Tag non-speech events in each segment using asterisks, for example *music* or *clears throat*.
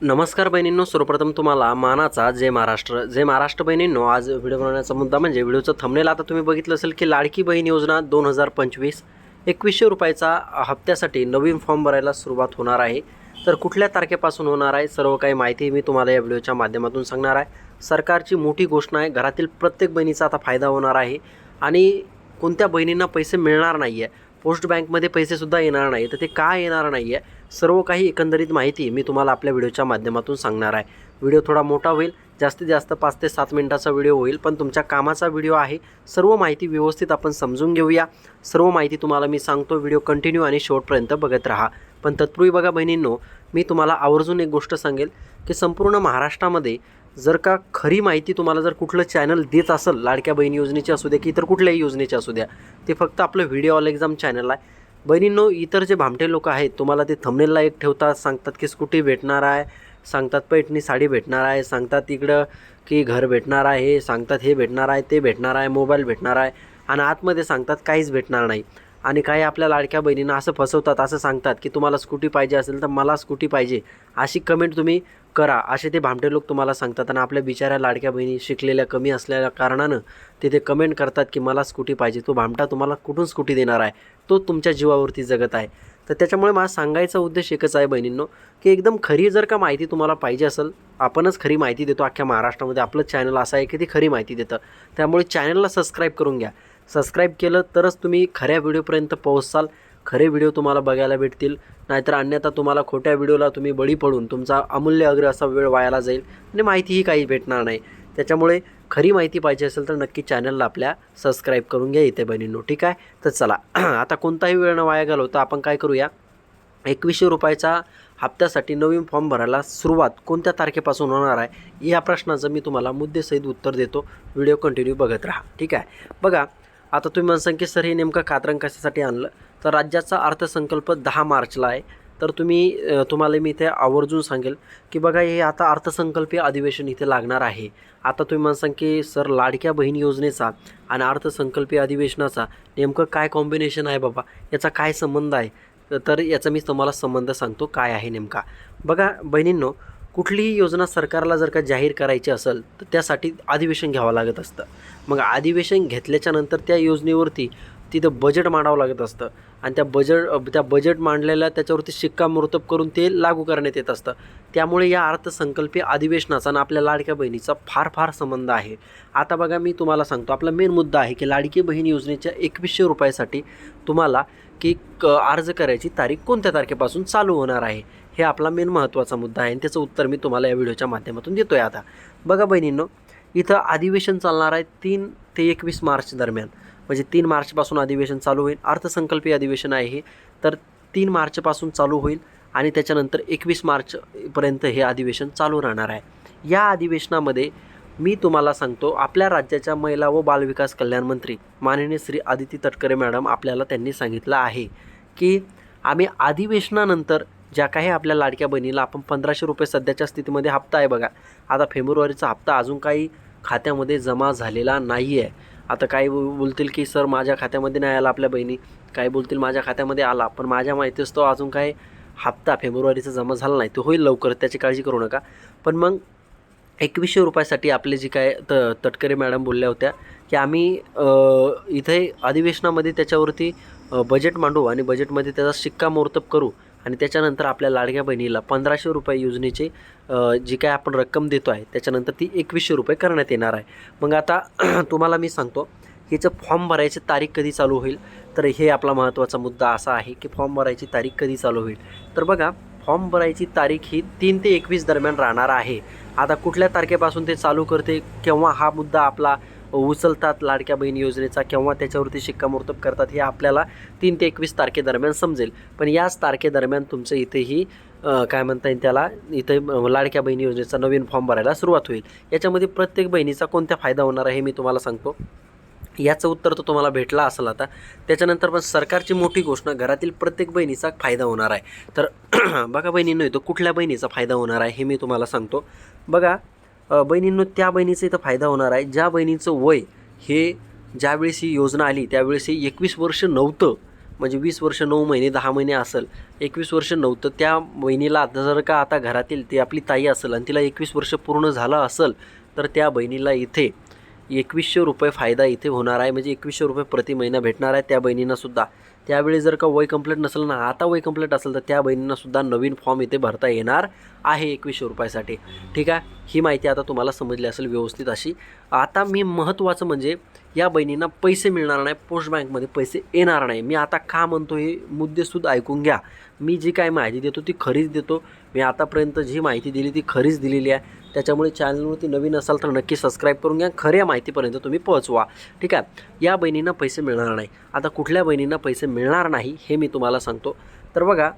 नमस्कार बहिणींनो सर्वप्रथम तुम्हाला मानाचा जय महाराष्ट्र. जय महाराष्ट्र बहिणींनो आज व्हिडिओ बनवण्याचा मुद्दा म्हणजे व्हिडिओचं थंबनेल आता तुम्ही बघितलं असेल की लाडकी बहीण योजना दोन हजार पंचवीस एकवीसशे रुपयाचा हप्त्यासाठी नवीन फॉर्म भरायला सुरुवात होणार आहे. तर कुठल्या तारखेपासून होणार आहे सर्व काही माहिती मी तुम्हाला या व्हिडिओच्या माध्यमातून सांगणार आहे. सरकारची मोठी घोषणा आहे घरातील प्रत्येक बहिणीचा आता फायदा होणार आहे. आणि कोणत्या बहिणींना पैसे मिळणार नाही आहे पोस्ट बँकमध्ये पैसेसुद्धा येणार नाही. तर ते का येणार नाही आहे सर्व काही एकंदरीत माहिती मी तुम्हाला आपल्या व्हिडिओच्या माध्यमातून सांगणार आहे. व्हिडिओ थोडा मोठा होईल. जास्तीत जास्त पाच ते सात मिनिटाचा व्हिडिओ होईल. पण तुमच्या कामाचा व्हिडिओ आहे. सर्व माहिती व्यवस्थित आपण समजून घेऊया. सर्व माहिती तुम्हाला मी सांगतो. व्हिडिओ कंटिन्यू आणि शेवटपर्यंत बघत राहा. पण तत्पूर्वी बघा बहिणींनो मी तुम्हाला आवर्जून एक गोष्ट सांगेल की संपूर्ण महाराष्ट्रामध्ये जर का खरी माहिती तुम्हाला जर कुठलं चॅनल देत असेल लाडक्या बहीण योजनेची असू द्या की इतर कुठल्याही योजनेची असू द्या ते फक्त आपलं व्हिडिओ ऑल एक्झाम चॅनल आहे. बहिणींनो इतर जे भामटे लोक आहेत तुम्हाला ते थंबनेलला एक ठेवतात सांगतात की स्कूटी भेटणार आहे सांगतात पैठणी साडी भेटणार आहे सांगतात इकडं की घर भेटणार आहे सांगतात हे भेटणार आहे ते भेटणार आहे मोबाईल भेटणार आहे आणि आतमध्ये सांगतात काहीच भेटणार नाही. आणि काही आपल्या लाडक्या बहिणींना असं फसवतात असं सांगतात की तुम्हाला स्कूटी पाहिजे असेल तर मला स्कूटी पाहिजे. अशी कमेंट तुम्ही करा. असे ते भामटे लोक तुम्हाला सांगतात आणि आपल्या बिचाऱ्या लाडक्या बहिणी शिकलेल्या कमी असलेल्या कारणानं ते ते कमेंट करतात की मला स्कूटी पाहिजे. तो भामटा तुम्हाला कुठून स्कूटी देणार आहे? तो तुमच्या जीवावरती जगत आहे. तर त्याच्यामुळे मला सांगायचा उद्देश एकच आहे बहिणींनो की एकदम खरी जर का माहिती तुम्हाला पाहिजे असेल आपणच खरी माहिती देतो अख्ख्या महाराष्ट्रामध्ये. आपलं चॅनल असं आहे की ते खरी माहिती देतं. त्यामुळे चॅनलला सबस्क्राईब करून घ्या. सबस्क्राईब केलं तरच तुम्ही खऱ्या व्हिडिओपर्यंत पोहोचाल. खरे व्हिडिओ तुम्हाला बघायला भेटतील. नाहीतर अन्यथा तुम्हाला खोट्या व्हिडिओला तुम्ही बळी पडून तुमचा अमूल्य अग्र असा वेळ वायाला जाईल आणि माहितीही काही भेटणार नाही. त्याच्यामुळे खरी माहिती पाहिजे असेल तर नक्की चॅनलला आपल्या सबस्क्राईब करून घ्या इथे बहिणींनो ठीक आहे? तर चला *clears throat* आता कोणताही वेळ न वाया घालवता आपण काय करूया? एकवीसशे रुपयाचा हप्त्यासाठी नवीन फॉर्म भरायला सुरुवात कोणत्या तारखेपासून होणार आहे? या प्रश्नाचं मी तुम्हाला मुद्देसहित उत्तर देतो. व्हिडिओ कंटिन्यू बघत राहा ठीक आहे? बघा आता तुम्ही म्हणसान की सर हे नेमकं कात्रण कशासाठी आणलं? तर राज्याचा अर्थसंकल्प दहा मार्चला आहे. तर तुम्ही तुम्हाला मी इथे आवर्जून सांगेल की बघा हे आता अर्थसंकल्पीय अधिवेशन इथे लागणार आहे. आता तुम्ही म्हणसान की सर लाडक्या बहीण योजनेचा आणि अर्थसंकल्पीय अधिवेशनाचा नेमकं काय कॉम्बिनेशन आहे बाबा? याचा काय संबंध आहे? तर याचा मी तुम्हाला संबंध सांगतो काय आहे नेमका. बघा बहिणींनो कुठलीही योजना सरकारला जर का जाहीर करायची असेल तर त्यासाठी अधिवेशन घ्यावं लागत असतं. मग अधिवेशन घेतल्याच्या नंतर त्या योजनेवरती तिथं बजेट मांडावं लागत असतं. आणि त्या बजेट त्या बजेट मांडलेल्या त्याच्यावरती शिक्कामोर्तब करून ते लागू करण्यात येत असतं. त्यामुळे या अर्थसंकल्पीय अधिवेशनाचा आणि आपल्या लाडक्या बहिणीचा फार फार संबंध आहे. आता बघा मी तुम्हाला सांगतो. आपला मेन मुद्दा आहे की लाडकी बहीण योजनेच्या एकवीसशे रुपयासाठी तुम्हाला की क अर्ज करायची तारीख कोणत्या तारखेपासून चालू होणार आहे? हे आपला मेन महत्त्वाचा मुद्दा आहे आणि त्याचं उत्तर मी तुम्हाला या व्हिडिओच्या माध्यमातून देतो आहे आता. बघा बहिणींनो इथं अधिवेशन चालणार आहे तीन ते एकवीस मार्च दरम्यान. म्हणजे तीन मार्चपासून अधिवेशन चालू होईल. अर्थसंकल्पीय अधिवेशन आहे हे. तर तीन मार्चपासून चालू होईल आणि त्याच्यानंतर एकवीस मार्चपर्यंत हे अधिवेशन चालू राहणार आहे. या अधिवेशनामध्ये मी तुम्हाला सांगतो आपल्या राज्याच्या महिला व बालविकास कल्याण मंत्री माननीय श्री आदिती तटकरे मॅडम आपल्याला त्यांनी सांगितलं आहे की आम्ही अधिवेशनानंतर ज्या काही आपल्या लाडक्या बहिणीला आपण पंधराशे रुपये सध्याच्या स्थितीमध्ये हप्ता आहे बघा. आता फेब्रुवारीचा हप्ता अजून काही खात्यामध्ये जमा झालेला नाही आहे आता काही बोलतील की सर माझ्या खात्यामध्ये नाही आला आपल्या बहिणी. काही बोलतील माझ्या खात्यामध्ये आला. पण माझ्या माहितीच तो अजून काही हप्ता फेब्रुवारीचा जमा झाला नाही. तो होईल लवकर त्याची काळजी करू नका. पण मग एकवीसशे रुपयासाठी आपले जी काय त तटकरे मॅडम बोलल्या होत्या की आम्ही इथे अधिवेशनामध्ये त्याच्यावरती बजेट मांडू आणि बजेटमध्ये त्याचा शिक्कामोर्तब करू. आणि त्याच्यानंतर आपल्या लाडक्या बहिणीला पंधराशे रुपये योजनेची जी काय आपण रक्कम देतो आहे त्याच्यानंतर ती एकवीसशे रुपये करण्यात येणार आहे. मग आता *clears throat* तुम्हाला मी सांगतो हिचं फॉर्म भरायची तारीख कधी चालू होईल? तर हे आपला महत्त्वाचा मुद्दा असा आहे की फॉर्म भरायची तारीख कधी चालू होईल? तर बघा फॉर्म भरायची तारीख ही तीन ते एकवीस दरम्यान राहणार आहे. आता कुठल्या तारखेपासून ते चालू करते केव्हा हा मुद्दा आपला उचलतात लाडक्या बहीण योजनेचा केव्हा त्याच्यावरती शिक्कामोर्तब करतात हे आपल्याला तीन ते एकवीस तारखेदरम्यान समजेल. पण याच तारखेदरम्यान तुमचं इथेही काय म्हणता येईल त्याला इथे लाडक्या बहीण योजनेचा नवीन फॉर्म भरायला सुरुवात होईल. याच्यामध्ये प्रत्येक बहिणीचा कोणत्या फायदा होणार आहे हे मी तुम्हाला सांगतो. याचं उत्तर तर तुम्हाला भेटला असेल आता. त्याच्यानंतर पण सरकारची मोठी घोषणा घरातील प्रत्येक बहिणीचा फायदा होणार आहे. तर *clears throat* बघा बहिणींनो येतो कुठल्या बहिणीचा फायदा होणार आहे हे मी तुम्हाला सांगतो. बघा बहिणींनो त्या बहिणीचा इथं फायदा होणार आहे. ज्या बहिणीचं वय हे ज्यावेळेस ही योजना आली त्यावेळेस हे एकवीस वर्ष नव्हतं. म्हणजे वीस वर्ष नऊ महिने दहा महिने असेल एकवीस वर्ष नव्हतं. त्या बहिणीला आता जर का आता घरातील ती आपली ताई असेल आणि तिला एकवीस वर्ष पूर्ण झालं असेल तर त्या बहिणीला इथे एकवीसशे रुपये फायदा इथे होणार आहे. म्हणजे एकवीसशे रुपये प्रति महिना भेटणार आहे त्या बहिणींनासुद्धा त्यावेळी जर का वय कंप्लीट नसेल ना आता वय कंप्लीट असेल तर त्या बहिणींनासुद्धा नवीन फॉर्म इथे भरता येणार आहे एकवीसशे रुपयासाठी. ठीक आहे? ही माहिती आता तुम्हाला समजली असेल व्यवस्थित अशी. आता मी महत्त्वाचं म्हणजे या बहिणींना पैसे मिळणार नाही पोस्ट बँकमध्ये पैसे येणार नाही. मी आता का म्हणतो हे मुद्देसुद्धा ऐकून घ्या. मी जी काय माहिती देतो ती खरीच देतो. मी आतापर्यंत जी माहिती दिली ती खरीच दिलेली आहे. त्याच्यामुळे चॅनलवरती नवीन असाल तर नक्की सबस्क्राईब करून घ्या. खऱ्या माहितीपर्यंत तुम्ही पोहोचवा. ठीक आहे? या बहिणींना पैसे मिळणार नाही. आता कुठल्या बहिणींना पैसे मिळणार नाही हे मी तुम्हाला सांगतो. तर बघा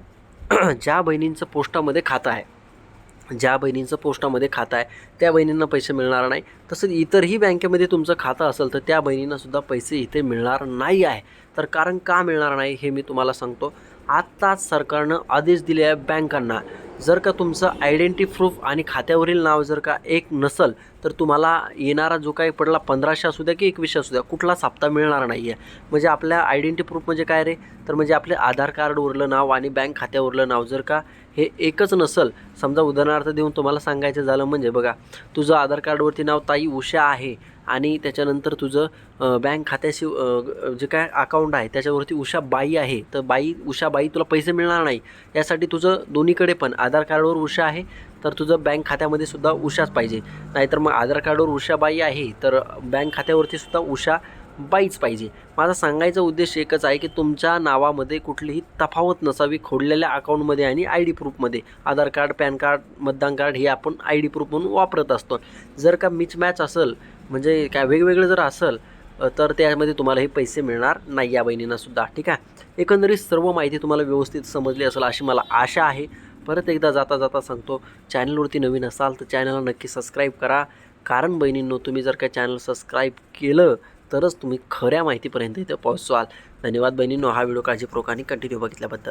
*clears throat* ज्या बहिणींचं पोस्टामध्ये खातं आहे ज्या बहिणींचं पोस्टामध्ये खातं आहे त्या बहिणींना पैसे मिळणार नाही. तसंच इतरही बँकेमध्ये तुमचं खातं असेल तर त्या बहिणींनासुद्धा पैसे इथे मिळणार नाही आहे. तर कारण का मिळणार नाही हे मी तुम्हाला सांगतो. आत्ताच सरकारनं आदेश दिले आहे बँकांना. जर का तुमचं आयडेंटी प्रूफ आणि खात्यावरील नाव जर का एक नसल तर तुम्हाला येणारा जो काही पडला पंधराशे असू द्या की एकवीसशे असू द्या कुठलाच हप्ता मिळणार नाही आहे म्हणजे आपल्या आयडेंटी प्रूफ म्हणजे काय रे? तर म्हणजे आपले आधार कार्डवरलं नाव आणि बँक खात्यावरलं नाव जर का हे एकच नसल समजा उदाहरणार्थ देऊन तुम्हाला सांगायचं झालं म्हणजे बघा तुझं आधार कार्डवरती नाव ताई उषा आहे आणि त्याच्यानंतर तुझं बँक खात्याशी जे काय अकाउंट आहे त्याच्यावरती उषा बाई आहे तर बाई उषा बाई तुला पैसे मिळणार नाही. यासाठी तुझं दोन्हीकडे पण आधार कार्डवर उषा आहे तर तुझं बँक खात्यामध्ये सुद्धा उषाच पाहिजे. नाहीतर मग आधार कार्डवर उषा बाई आहे तर बँक खात्यावरती सुद्धा उषा बाईच पाहिजे. माझा सांगायचा उद्देश एकच आहे की तुमच्या नावामध्ये कुठलीही तफावत नसावी खोडलेल्या अकाउंटमध्ये आणि आय डी प्रूफमध्ये. आधार कार्ड पॅन कार्ड मतदान कार्ड हे आपण आय डी प्रूफ म्हणून वापरत असतो. जर का मिच मॅच असेल म्हणजे काय वेगवेगळं जर असेल तर त्यामध्ये तुम्हाला हे पैसे मिळणार नाही या बहिणींनासुद्धा ठीक आहे? एकंदरीत सर्व माहिती तुम्हाला व्यवस्थित समजली असेल अशी मला आशा आहे. परत एकदा जाता जाता सांगतो चॅनलवरती नवीन असाल तर चॅनलला नक्की सबस्क्राईब करा. कारण बहिणींनो तुम्ही जर का चॅनल सबस्क्राईब केलं तरच तुम्ही खऱ्या माहितीपर्यंत इथे पोहोचवाल. धन्यवाद बहिणींनो हा व्हिडिओ काळजीपूर्वक आणि कंटिन्यू बघितल्याबद्दल.